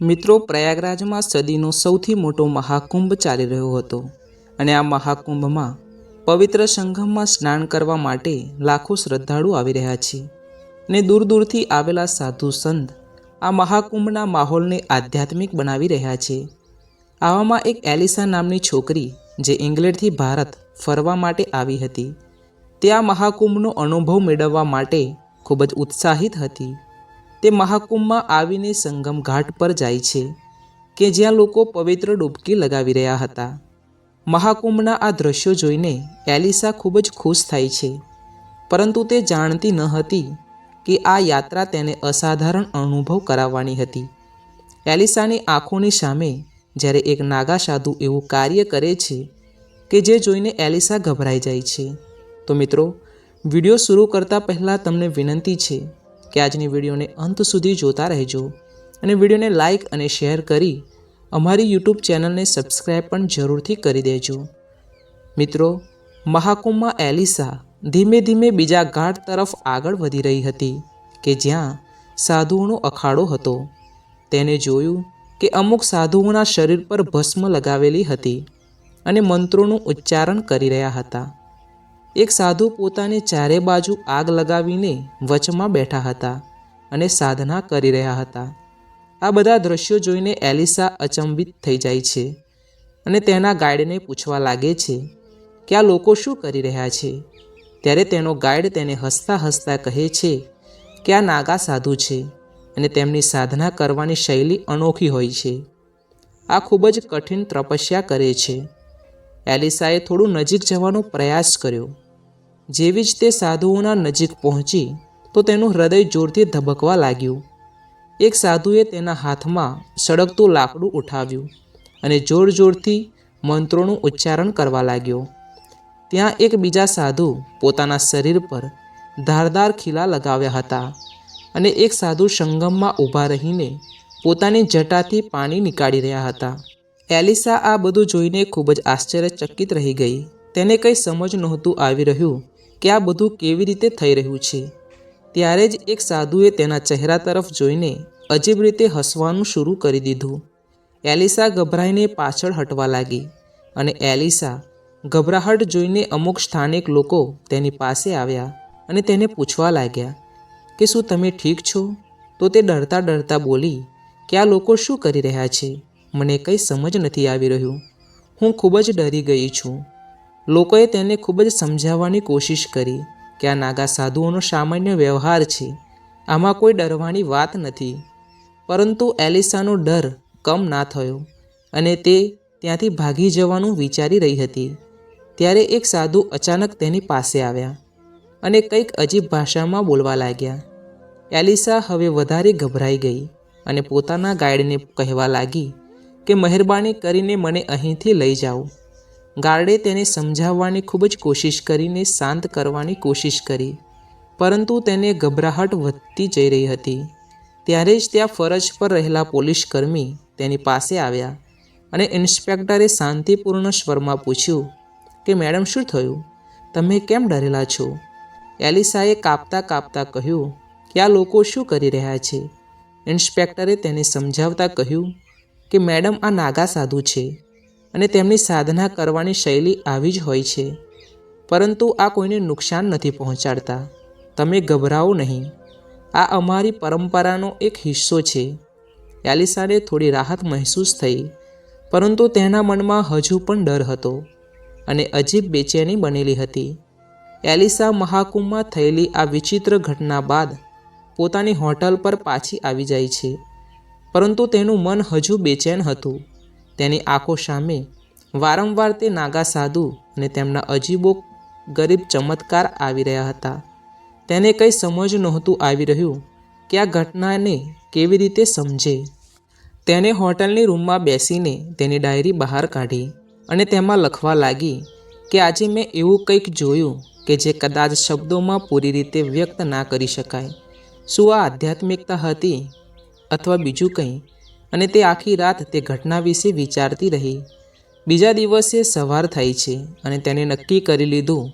મિત્રો, પ્રયાગરાજમાં સદીનો સૌથી મોટો મહાકુંભ ચાલી રહ્યો હતો અને આ મહાકુંભમાં પવિત્ર સંગમમાં સ્નાન કરવા માટે લાખો શ્રદ્ધાળુ આવી રહ્યા છે ને દૂર દૂરથી આવેલા સાધુ સંત આ મહાકુંભના માહોલને આધ્યાત્મિક બનાવી રહ્યા છે. આવામાં એક એલિસા નામની છોકરી જે ઇંગ્લેન્ડથી ભારત ફરવા માટે આવી હતી, તે આ મહાકુંભનો અનુભવ મેળવવા માટે ખૂબ જ ઉત્સાહિત હતી. તે મહાકુંભમાં આવીને સંગમ ઘાટ પર જાય છે, કે જ્યાં લોકો પવિત્ર ડૂબકી લગાવી રહ્યા હતા. મહાકુંભના આ દ્રશ્યો જોઈને એલિસા ખૂબ જ ખુશ થાય છે, પરંતુ તે જાણતી ન હતી કે આ યાત્રા તેને અસાધારણ અનુભવ કરાવવાની હતી. એલિસાની આંખોની સામે જ્યારે એક નાગા સાધુ એવું કાર્ય કરે છે, કે જે જોઈને એલિસા ગભરાઈ જાય છે. તો મિત્રો, વીડિયો શરૂ કરતાં પહેલાં તમને વિનંતી છે કે આજની વિડીયોને અંત સુધી જોતા રહેજો અને વિડીયોને લાઇક અને શેર કરી અમારી યુટ્યુબ ચેનલને સબસ્ક્રાઈબ પણ જરૂરથી કરી દેજો. મિત્રો, મહાકુંભમાં એલિસા ધીમે ધીમે બીજા ઘાટ તરફ આગળ વધી રહી હતી કે જ્યાં સાધુઓનો અખાડો હતો. તેને જોયું કે અમુક સાધુઓના શરીર પર ભસ્મ લગાવેલી હતી અને મંત્રોનું ઉચ્ચારણ કરી રહ્યા હતા. એક સાધુ પોતાની ચારે બાજુ આગ લગાવીને વચમાં બેઠા હતા અને સાધના કરી રહ્યા હતા. આ બધા દ્રશ્યો જોઈને એલિસા અચંબિત થઈ જાય છે અને તેના ગાઈડને પૂછવા લાગે છે કે આ લોકો શું કરી રહ્યા છે? ત્યારે તેનો ગાઈડ તેને હસતા હસતા કહે છે કે આ નાગા સાધુ છે અને તેમની સાધના કરવાની શૈલી અનોખી હોય છે. આ ખૂબ જ કઠિન તપસ્યા કરે છે. એલિસાએ થોડું નજીક જવાનો પ્રયાસ કર્યો. જેવી જ તે સાધુઓના નજીક પહોંચી, તો તેનું હૃદય જોરથી ધબકવા લાગ્યું. એક સાધુએ તેના હાથમાં સળગતું લાકડું ઉઠાવ્યું અને જોર જોરથી મંત્રોનું ઉચ્ચારણ કરવા લાગ્યો. ત્યાં એક બીજા સાધુ પોતાના શરીર પર ધારદાર ખીલા લગાવ્યા હતા અને એક સાધુ સંગમમાં ઊભા રહીને પોતાની જટાથી પાણી નીકાળી રહ્યા હતા. એલિસા આ બધું જોઈને ખૂબ જ આશ્ચર્યચકિત રહી ગઈ. તેને કંઈ સમજ નહોતું આવી રહ્યું કે આ બધું કેવી રીતે થઈ રહ્યું છે? ત્યારે જ એક સાધુએ તેના ચહેરા તરફ જોઈને અજીબ રીતે હસવાનું શરૂ કરી દીધું. એલિસા ગભરાઈને પાછળ હટવા લાગી અને એલિસા ગભરાહટ જોઈને અમુક સ્થાનિક લોકો તેની પાસે આવ્યા અને તેને પૂછવા લાગ્યા કે શું તમે ઠીક છો? તો તે ડરતા ડરતા બોલી કે આ લોકો શું કરી રહ્યા છે? મને કંઈ સમજ નથી આવી રહ્યું. હું ખૂબ જ ડરી ગઈ છું. લોકોએ તેને ખૂબ જ સમજાવવાની કોશિશ કરી કે આ નાગા સાધુઓનો સામાન્ય વ્યવહાર છે. આમાં કોઈ ડરવાની વાત નથી. પરંતુ એલિસાનો ડર કમ ના થયો અને તે ત્યાંથી ભાગી જવાનું વિચારી રહી હતી. ત્યારે એક સાધુ અચાનક તેની પાસે આવ્યા અને કંઈક અજીબ ભાષામાં બોલવા લાગ્યા. એલિસા હવે વધારે ગભરાઈ ગઈ અને પોતાના ગાઈડને કહેવા લાગી કે મહેરબાની કરીને મને અહીંથી લઈ જાઓ. ગાર્ડે તેને સમજાવવાની ખૂબ જ કોશિશ કરીને શાંત કરવાની કોશિશ કરી. પરંતુ તેને ગભરાહટ વધતી જઈ રહી હતી. ત્યારે જ ત્યાં ફરજ પર રહેલા પોલીસ કર્મી તેની પાસે આવ્યા અને ઇન્સ્પેક્ટરે શાંતિપૂર્ણ સ્વરમાં પૂછ્યું કે, મેડમ, શું થયું? તમે કેમ ડરેલા છો? એલિસાએ કાપતા કાપતા કહ્યું કે, આ લોકો શું કરી રહ્યા છે? ઇન્સ્પેક્ટરે તેને સમજાવતા કહ્યું કે, મેડમ, આ નાગા સાધુ છે. અને તેમની સાધના કરવાની શૈલી આવી જ હોય છે. પરંતુ આ કોઈને નુકસાન નથી પહોંચાડતા. તમે ગભરાઓ નહીં. આ અમારી પરંપરાનો એક હિસ્સો છે. એલિસાને થોડી રાહત મહેસૂસ થઈ, પરંતુ તેના મનમાં હજુ પણ ડર હતો અને અજીબ બેચેની બનેલી હતી. એલિસા મહાકુંભમાં થયેલી આ વિચિત્ર ઘટના બાદ પોતાની હોટલ પર પાછી આવી જાય છે. પરંતુ તેનું મન હજુ બેચેન હતું. તેની આંખો સામે. વારંવાર તે નાગા સાધુ અને તેમના અજીબો ગરીબ ચમત્કાર આવી રહ્યા હતા. તેને કંઈ સમજ નહોતું આવી રહ્યું કે આ ઘટનાને કેવી રીતે સમજે. તેને હોટલની રૂમમાં બેસીને તેની ડાયરી બહાર કાઢી અને તેમાં લખવા લાગી કે આજે મેં એવું કંઈક જોયું કે જે કદાચ શબ્દોમાં પૂરી રીતે વ્યક્ત ના કરી શકાય. શું આ આધ્યાત્મિકતા હતી? અથવા બીજું કંઈ? અને તે આખી રાત તે ઘટના વિશે વિચારતી રહી. બીજા દિવસે સવાર થાય છે અને તેને નક્કી કરી લીધું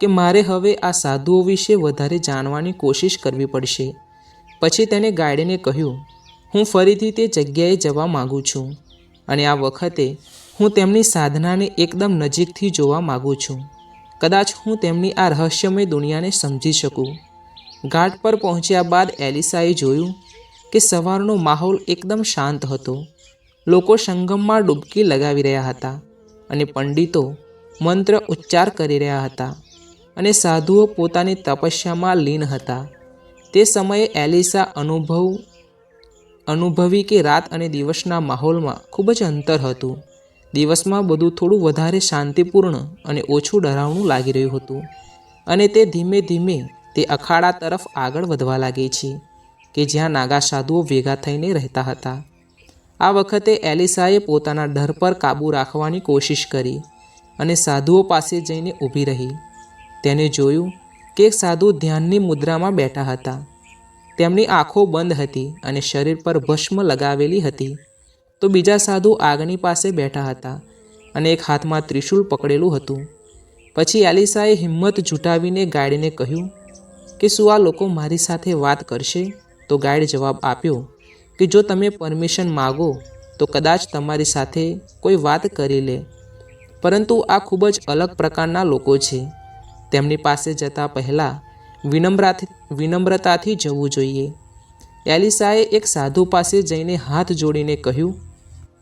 કે મારે હવે આ સાધુઓ વિશે વધારે જાણવાની કોશિશ કરવી પડશે. પછી તેને ગાઈડને કહ્યું, હું ફરીથી તે જગ્યાએ જવા માગું છું અને આ વખતે હું તેમની સાધનાને એકદમ નજીકથી જોવા માગું છું. કદાચ હું તેમની આ રહસ્યમય દુનિયાને સમજી શકું. ઘાટ પર પહોંચ્યા બાદ એલિસાએ જોયું કે સવારનો માહોલ એકદમ શાંત હતો. લોકો સંગમમાં ડૂબકી લગાવી રહ્યા હતા અને પંડિતો મંત્ર ઉચ્ચાર કરી રહ્યા હતા અને સાધુઓ પોતાની તપસ્યામાં લીન હતા. તે સમયે એલિસા અનુભવ, અનુભવી કે રાત અને દિવસના માહોલમાં ખૂબ જ અંતર હતું. દિવસમાં બધું થોડું વધારે શાંતિપૂર્ણ અને ઓછું ડરાવણું લાગી રહ્યું હતું અને તે ધીમે ધીમે તે અખાડા તરફ આગળ વધવા લાગે છે. કે જ્યાં નાગા સાધુઓ ભેગા થઈને રહેતા હતા. આ વખતે એલિસાએ પોતાના ડર પર કાબૂ રાખવાની કોશિશ કરી અને સાધુઓ પાસે જઈને ઊભી રહી. તેને જોયું કે એક સાધુ ધ્યાનની મુદ્રામાં બેઠા હતા. તેમની આંખો બંધ હતી અને શરીર પર ભસ્મ લગાવેલી હતી. તો બીજા સાધુ આગની પાસે બેઠા હતા અને એક હાથમાં ત્રિશૂલ પકડેલું હતું. પછી એલિસાએ હિંમત જુટાવીને ગાઈડને કહ્યું કે શું આ લોકો મારી સાથે વાત કરશે? તો ગાઈડ જવાબ આપ્યો કે જો તમે પરમિશન માગો, તો કદાચ તમારી સાથે કોઈ વાત કરી લે. પરંતુ આ ખૂબ જ અલગ પ્રકારના લોકો છે. તેમની પાસે જતાં પહેલાં વિનમ્રાથી, વિનમ્રતાથી જવું જોઈએ. એલિસાએ એક સાધુ પાસે જઈને હાથ જોડીને કહ્યું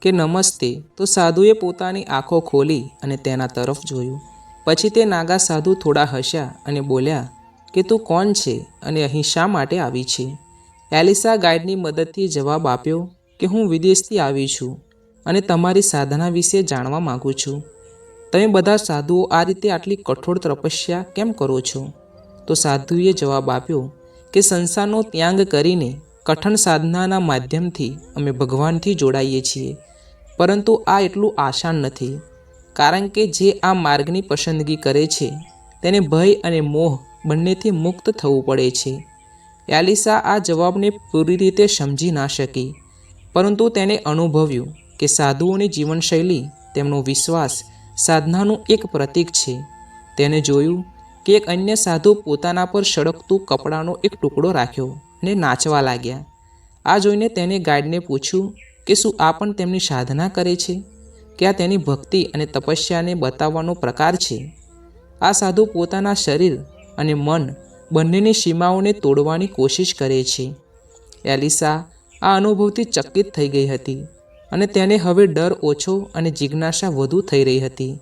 કે નમસ્તે, તો સાધુએ પોતાની આંખો ખોલી અને તેના તરફ જોયું. પછી તે નાગા સાધુ થોડા હસ્યા અને બોલ્યા કે તું કોણ છે અને અહીં શા માટે આવી છે? એલિસા ગાઈડની મદદથી જવાબ આપ્યો કે હું વિદેશથી આવી છું અને તમારી સાધના વિશે જાણવા માગું છું. તમે બધા સાધુઓ આ રીતે આટલી કઠોર તપસ્યા કેમ કરો છો? તો સાધુએ જવાબ આપ્યો કે સંસારનો ત્યાગ કરીને કઠણ સાધનાના માધ્યમથી અમે ભગવાનથી જોડાઈએ છીએ. પરંતુ આ એટલું આસાન નથી, કારણ કે જે આ માર્ગની પસંદગી કરે છે, તેને ભય અને મોહ બંનેથી મુક્ત થવું પડે છે. એલિસા આ જવાબને પૂરી રીતે સમજી ના શકી, પરંતુ તેને અનુભવ્યું કે સાધુઓની જીવનશૈલી, તેમનો વિશ્વાસ, સાધનાનું એક પ્રતીક છે. તેને જોયું કે એક અન્ય સાધુ પોતાના પર સળગતું કપડાનો એક ટુકડો રાખ્યો ને નાચવા લાગ્યા. આ જોઈને તેને ગાઈડને પૂછ્યું કે શું આ પણ તેમની સાધના કરે છે? કે આ તેની ભક્તિ અને તપસ્યાને બતાવવાનો પ્રકાર છે? આ સાધુ પોતાના શરીર અને મન બંનેની સીમાઓને તોડવાની કોશિશ કરે છે. એલિસા આ અનુભવથી ચકિત થઈ ગઈ હતી અને તેને હવે ડર ઓછો અને જિજ્ઞાસા વધુ થઈ રહી હતી.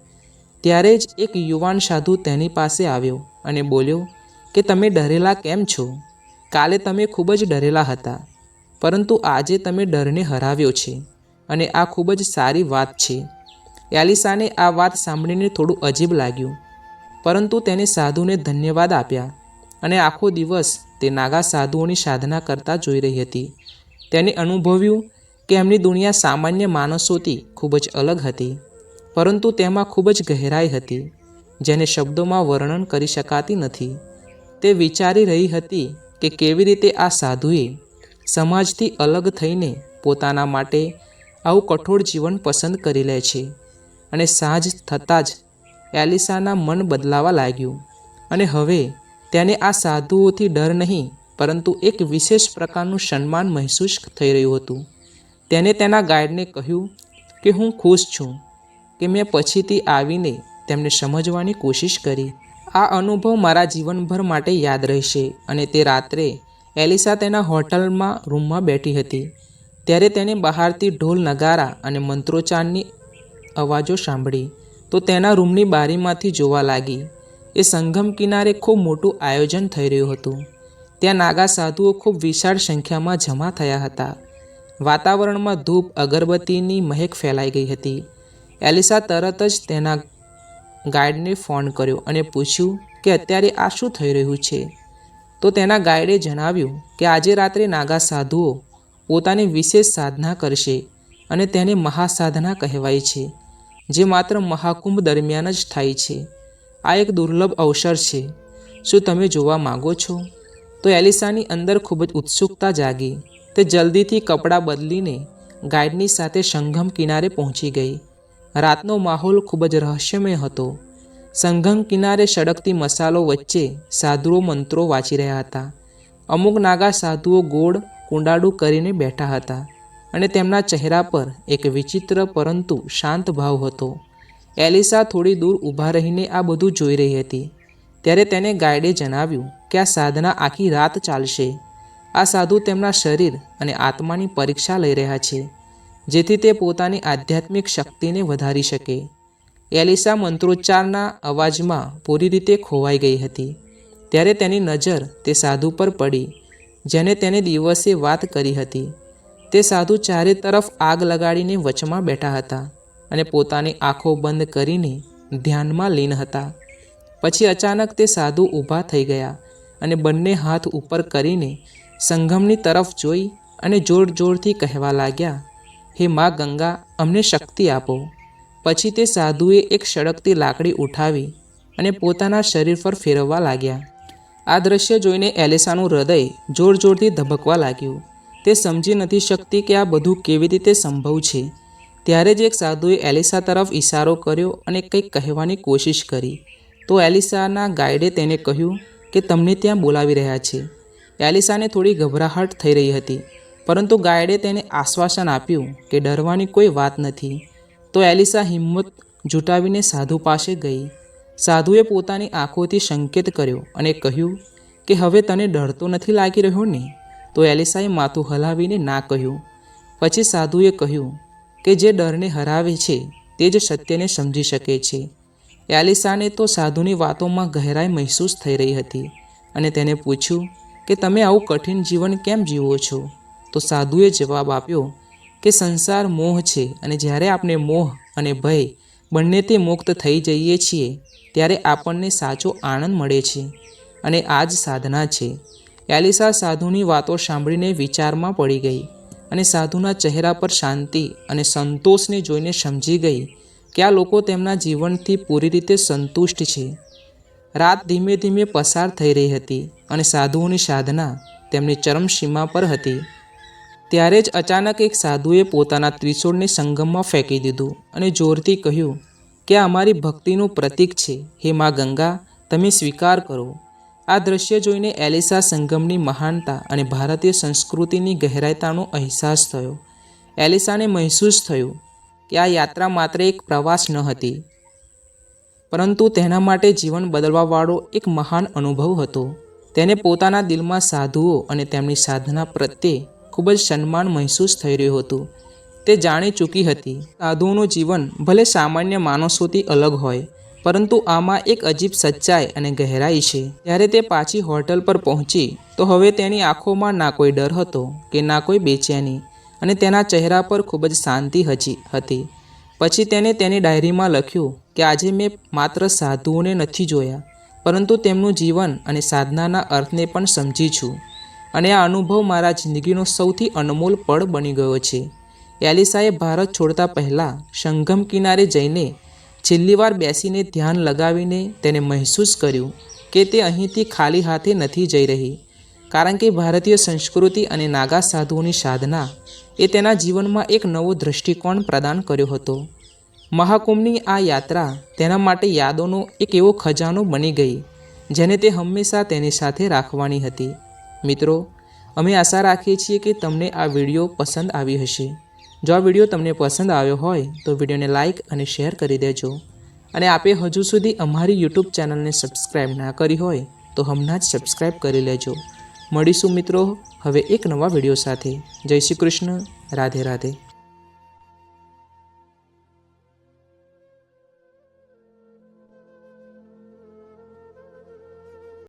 ત્યારે જ એક યુવાન સાધુ તેની પાસે આવ્યો અને બોલ્યો, કે તમે ડરેલા કેમ છો? કાલે તમે ખૂબ જ ડરેલા હતા, પરંતુ આજે તમે ડરને હરાવ્યો છે અને આ ખૂબ જ સારી વાત છે. એલિસાને આ વાત સાંભળીને થોડું અજીબ લાગ્યું, પરંતુ તેને સાધુને ધન્યવાદ આપ્યા અને આખો દિવસ તે નાગા સાધુઓની સાધના કરતા જોઈ રહી હતી. તેને અનુભવ્યું કે એમની દુનિયા સામાન્ય માણસોથી ખૂબ જ અલગ હતી, પરંતુ તેમાં ખૂબ જ ગહેરાઈ હતી, જેને શબ્દોમાં વર્ણન કરી શકાતી નથી. તે વિચારી રહી હતી કે કેવી રીતે આ સાધુએ સમાજથી અલગ થઈને પોતાના માટે આવું કઠોર જીવન પસંદ કરી લે છે અને સાંજ થતાં જ એલિસાના મન બદલાવા લાગ્યું. અને હવે તેને આ સાધુઓથી ડર નહીં, પરંતુ એક વિશેષ પ્રકારનું સન્માન મહેસૂસ થઈ રહ્યું હતું. તેને તેના ગાઈડને કહ્યું કે હું ખુશ છું કે મેં પછીથી આવીને તેમને સમજવાની કોશિશ કરી. આ અનુભવ મારા જીવનભર માટે યાદ રહેશે અને તે રાત્રે એલિસા તેના હોટલમાં રૂમમાં બેઠી હતી. ત્યારે તેને બહારથી ઢોલ, નગારા અને મંત્રોચ્ચારની અવાજો સાંભળી. તો તેના રૂમની બારીમાંથી જોવા લાગી. એ સંગમ કિનારે ખૂબ મોટું આયોજન થઈ રહ્યું હતું. ત્યાં નાગા સાધુઓ ખૂબ વિશાળ સંખ્યામાં જમા થયા હતા. વાતાવરણમાં ધૂપ, અગરબત્તીની મહેક ફેલાઈ ગઈ હતી. એલિસા તરત જ તેના ગાઈડને ફોન કર્યો અને પૂછ્યું કે અત્યારે આ શું થઈ રહ્યું છે? તો તેના ગાઈડે જણાવ્યું કે આજે રાત્રે નાગા સાધુઓ પોતાની વિશેષ સાધના કરશે અને તેને મહાસાધના કહેવાય છે, જે માત્ર મહાકુંભ દરમિયાન જ થાય છે. આ એક દુર્લભ અવસર છે. શું તમે જોવા માગો છો? તો એલિસાની અંદર ખૂબ જ ઉત્સુકતા જાગી. તે જલ્દીથી કપડાં બદલીને ગાઈડની સાથે સંગમ કિનારે પહોંચી ગઈ. રાતનો માહોલ ખૂબ જ રહસ્યમય હતો. સંગમ કિનારે સળગતી મસાલો વચ્ચે સાધુઓ મંત્રો વાંચી રહ્યા હતા. અમુક નાગા સાધુઓ ગોળ, કુંડાળું કરીને બેઠા હતા અને તેમના ચહેરા પર એક વિચિત્ર પરંતુ શાંત ભાવ હતો. એલિસા થોડી દૂર ઊભા રહીને આ બધું જોઈ રહી હતી. ત્યારે તેને ગાઈડે જણાવ્યું કે આ સાધના આખી રાત ચાલશે. આ સાધુ તેમના શરીર અને આત્માની પરીક્ષા લઈ રહ્યા છે, જેથી તે પોતાની આધ્યાત્મિક શક્તિને વધારી શકે. એલિસા મંત્રોચ્ચારના અવાજમાં પૂરી રીતે ખોવાઈ ગઈ હતી. ત્યારે તેની નજર તે સાધુ પર પડી, જેને તેને દિવસે વાત કરી હતી. તે સાધુ ચારે તરફ આગ લગાડીને વચમાં બેઠા હતા. અને પોતાની આંખો બંધ કરીને ધ્યાનમાં લીન હતા. પછી અચાનક તે સાધુ ઊભા થઈ ગયા અને બંને હાથ ઉપર કરીને સંગમની તરફ જોઈ અને જોર જોરથી કહેવા લાગ્યા, હે મા ગંગા, અમને શક્તિ આપો. પછી તે સાધુએ એક સળગતી લાકડી ઉઠાવી અને પોતાના શરીર પર ફેરવવા લાગ્યા. આ દ્રશ્ય જોઈને એલિસાનું હૃદય જોર જોરથી ધબકવા લાગ્યું. તે સમજી નથી શકતી કે આ બધું કેવી રીતે સંભવ છે. ત્યારે જ એક સાધુએ એલિસા તરફ ઇશારો કર્યો અને કંઈક કહેવાની કોશિશ કરી. તો એલિસાના ગાઈડે તેને કહ્યું કે તમને ત્યાં બોલાવી રહ્યા છે. એલિસાને થોડી ગભરાહટ થઈ રહી હતી, પરંતુ ગાઈડે તેને આશ્વાસન આપ્યું કે ડરવાની કોઈ વાત નથી. તો એલિસા હિંમત જુટાવીને સાધુ પાસે ગઈ. સાધુએ પોતાની આંખોથી સંકેત કર્યો અને કહ્યું કે હવે તને ડરતો નથી લાગી રહ્યો ને? તો એલિસાએ માથું હલાવીને ના કહ્યું. પછી સાધુએ કહ્યું કે જે ડરને હરાવે છે, તે જ સત્યને સમજી શકે છે. એલિસાને તો સાધુની વાતોમાં ગહેરાઈ મહેસૂસ થઈ રહી હતી અને તેને પૂછ્યું કે, તમે આવું કઠિન જીવન કેમ જીવો છો? તો સાધુએ જવાબ આપ્યો કે, સંસાર મોહ છે અને જ્યારે આપણે મોહ અને ભય બંનેથી મુક્ત થઈ જઈએ છીએ, ત્યારે આપણને સાચો આનંદ મળે છે અને આ જ સાધના છે. એલિસા સાધુની વાતો સાંભળીને વિચારમાં પડી ગઈ. અને સાધુના ચહેરા પર શાંતિ અને સંતોષને જોઈને સમજી ગઈ કે આ લોકો તેમના જીવનથી પૂરી રીતે સંતુષ્ટ છે. રાત ધીમે ધીમે પસાર થઈ રહી હતી અને સાધુઓની સાધના તેમની ચરમસીમા પર હતી. ત્યારે જ અચાનક એક સાધુએ પોતાના ત્રિશૂળને સંગમમાં ફેંકી દીધું અને જોરથી કહ્યું કે આ અમારી ભક્તિનું પ્રતીક છે. હે મા ગંગા, તમે સ્વીકાર કરો. આ દ્રશ્ય જોઈને એલિસા સંગમની મહાનતા અને ભારતીય સંસ્કૃતિની ગહેરાઈતાનો અહેસાસ થયો. એલિસાને મહેસૂસ થયું કે આ યાત્રા માત્ર એક પ્રવાસ ન હતી, પરંતુ તેના માટે જીવન બદલવાવાળો એક મહાન અનુભવ હતો. તેને પોતાના દિલમાં સાધુઓ અને તેમની સાધના પ્રત્યે ખૂબ જ સન્માન મહેસૂસ થઈ રહ્યું હતું. તે જાણી ચૂકી હતી. સાધુઓનું જીવન ભલે સામાન્ય માણસોથી અલગ હોય પરંતુ આમાં એક અજીબ સચ્ચાઈ અને ગહેરાઈ છે. જ્યારે તે પાછી હોટલ પર પહોંચી, તો હવે તેની આંખોમાં ના કોઈ ડર હતો કે ના કોઈ બેચેની અને તેના ચહેરા પર ખૂબ જ શાંતિ હજી હતી. પછી તેને તેની ડાયરીમાં લખ્યું કે આજે મેં માત્ર સાધુઓને નથી જોયા, પરંતુ તેમનું જીવન અને સાધનાના અર્થને પણ સમજી છું. અને આ અનુભવ મારા જિંદગીનો સૌથી અનમોલ પળ બની ગયો છે. એલિસાએ ભારત છોડતા પહેલાં સંગમ કિનારે જઈને છેલ્લી વાર બેસીને ધ્યાન લગાવીને તેને મહેસૂસ કર્યું કે તે અહીંથી ખાલી હાથે નથી જઈ રહી, કારણ કે ભારતીય સંસ્કૃતિ અને નાગા સાધુઓની સાધના એ તેના જીવનમાં એક નવો દૃષ્ટિકોણ પ્રદાન કર્યો હતો. મહાકુંભની આ યાત્રા તેના માટે યાદોનો એક એવો ખજાનો બની ગઈ, જેને તે હંમેશા તેની સાથે રાખવાની હતી. મિત્રો, અમે આશા રાખીએ છીએ કે તમને આ વીડિયો પસંદ આવી હશે. જો આ વીડિયો તમને પસંદ આવ્યો હોય, તો વિડીયોને લાઇક અને શેર કરી દેજો. અને આપે હજુ સુધી અમારી યુટ્યુબ ચેનલને સબસ્ક્રાઈબ ના કરી હોય, તો હમણાં જ સબસ્ક્રાઈબ કરી લેજો. મળીશું મિત્રો, હવે એક નવા વીડિયો સાથે. જય શ્રી કૃષ્ણ. રાધે રાધે.